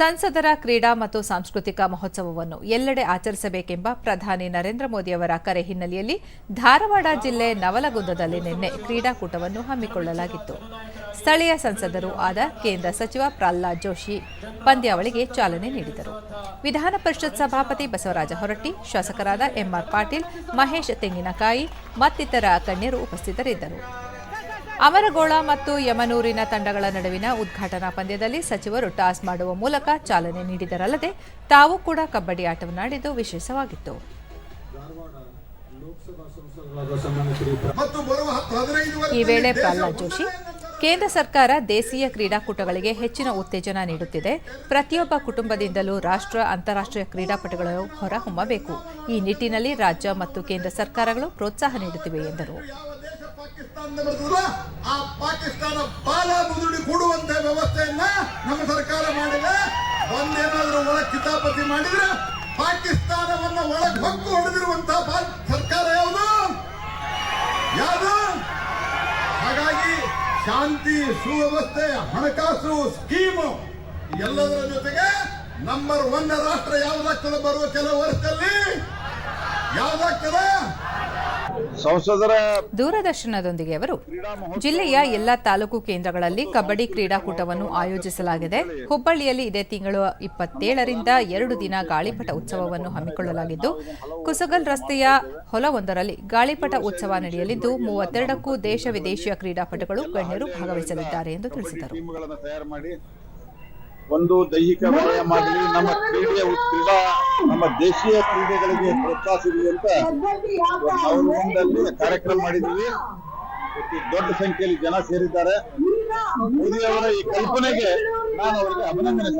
ಸಂಸದರ ಕ್ರೀಡಾ ಮತ್ತು ಸಾಂಸ್ಕೃತಿಕ ಮಹೋತ್ಸವವನ್ನು ಎಲ್ಲೆಡೆ ಆಚರಿಸಬೇಕೆಂಬ ಪ್ರಧಾನಿ ನರೇಂದ್ರ ಮೋದಿಯವರ ಕರೆ ಹಿನ್ನೆಲೆಯಲ್ಲಿ ಧಾರವಾಡ ಜಿಲ್ಲೆ ನವಲಗುಂದದಲ್ಲಿ ನಿನ್ನೆ ಕ್ರೀಡಾಕೂಟವನ್ನು ಹಮ್ಮಿಕೊಳ್ಳಲಾಗಿತ್ತು. ಸ್ಥಳೀಯ ಸಂಸದರು ಆದ ಕೇಂದ್ರ ಸಚಿವ ಪ್ರಹ್ಲಾದ್ ಜೋಶಿ ಪಂದ್ಯಾವಳಿಗೆ ಚಾಲನೆ ನೀಡಿದರು. ವಿಧಾನ ಪರಿಷತ್ ಸಭಾಪತಿ ಬಸವರಾಜ ಹೊರಟ್ಟಿ, ಶಾಸಕರಾದ ಎಂಆರ್ ಪಾಟೀಲ್, ಮಹೇಶ್ ತೆಂಗಿನಕಾಯಿ ಮತ್ತಿತರ ಗಣ್ಯರು ಉಪಸ್ಥಿತರಿದ್ದರು. ಅಮರಗೋಳ ಮತ್ತು ಯಮನೂರಿನ ತಂಡಗಳ ನಡುವಿನ ಉದ್ಘಾಟನಾ ಪಂದ್ಯದಲ್ಲಿ ಸಚಿವರು ಟಾಸ್ ಮಾಡುವ ಮೂಲಕ ಚಾಲನೆ ನೀಡಿದರಲ್ಲದೆ ತಾವು ಕೂಡ ಕಬಡ್ಡಿ ಆಟವನ್ನಾಡಿದ್ದು ವಿಶೇಷವಾಗಿತ್ತು. ಈ ವೇಳೆ ಪ್ರಹ್ಲಾದ್ ಜೋಶಿ. ಕೇಂದ್ರ ಸರ್ಕಾರ ದೇಶೀಯ ಕ್ರೀಡಾಕೂಟಗಳಿಗೆ ಹೆಚ್ಚಿನ ಉತ್ತೇಜನ ನೀಡುತ್ತಿದೆ. ಪ್ರತಿಯೊಬ್ಬ ಕುಟುಂಬದಿಂದಲೂ ರಾಷ್ಟ್ರ, ಅಂತಾರಾಷ್ಟ್ರೀಯ ಕ್ರೀಡಾಪಟುಗಳು ಹೊರಹೊಮ್ಮಬೇಕು. ಈ ನಿಟ್ಟಿನಲ್ಲಿ ರಾಜ್ಯ ಮತ್ತು ಕೇಂದ್ರ ಸರ್ಕಾರಗಳು ಪ್ರೋತ್ಸಾಹ ನೀಡುತ್ತಿವೆ ಎಂದರು. ಪಾಕಿಸ್ತಾನವನ್ನು ಒಳಗೆ ಹೊಕ್ಕು ಹೊಡೆದಿರುವಂತಹ ಸರ್ಕಾರ ಯಾವುದು? ಯಾವುದು? ಶಾಂತಿ ಸುವ್ಯವಸ್ಥೆ ಹಣಕಾಸು ಸ್ಕೀಮು ಎಲ್ಲದರ ಜೊತೆಗೆ ನಂಬರ್ ಒನ್ ರಾಷ್ಟ್ರ ಯಾವ್ದಾಗ್ತದೆ ಬರುವ ಕೆಲವು ವರ್ಷದಲ್ಲಿ? ಯಾವ್ದಾಗ್ತದೆ? ಸಂಸದರ ದೂರದರ್ಶನದೊಂದಿಗೆ ಅವರು ಜಿಲ್ಲೆಯ ಎಲ್ಲ ತಾಲೂಕು ಕೇಂದ್ರಗಳಲ್ಲಿ ಕಬಡ್ಡಿ ಕ್ರೀಡಾಕೂಟವನ್ನು ಆಯೋಜಿಸಲಾಗಿದೆ. ಹುಬ್ಬಳ್ಳಿಯಲ್ಲಿ ಇದೇ ತಿಂಗಳು ಇಪ್ಪತ್ತೇಳರಿಂದ ಎರಡು ದಿನ ಗಾಳಿಪಟ ಉತ್ಸವವನ್ನು ಹಮ್ಮಿಕೊಳ್ಳಲಾಗಿದ್ದು ಕುಸಗಲ್ ರಸ್ತೆಯ ಹೊಲವೊಂದರಲ್ಲಿ ಗಾಳಿಪಟ ಉತ್ಸವ ನಡೆಯಲಿದ್ದು ಮೂವತ್ತೆರಡಕ್ಕೂ ದೇಶ ವಿದೇಶಿಯ ಕ್ರೀಡಾಪಟುಗಳು ಗಣ್ಯರು ಭಾಗವಹಿಸಲಿದ್ದಾರೆ ಎಂದು ತಿಳಿಸಿದರು. ಒಂದು ದೈಹಿಕ ವ್ಯಾಯಾಮ ಆಗಲಿ ನಮ್ಮ ಕ್ರೀಡೆಯ ಕ್ರೀಡಾ ನಮ್ಮ ದೇಶೀಯ ಕ್ರೀಡೆಗಳಿಗೆ ಪ್ರೋತ್ಸಾಹ ಸಿಗಲಿ ಅಂತ ನವಲಗುಂದದಲ್ಲಿ ಕಾರ್ಯಕ್ರಮ ಇವತ್ತು ದೊಡ್ಡ ಸಂಖ್ಯೆಯಲ್ಲಿ ಜನ ಸೇರಿದ್ದಾರೆ. ಮೋದಿ ಈ ಕಲ್ಪನೆಗೆ ನಾನು ಅವರಿಗೆ ಅಭಿನಂದನೆ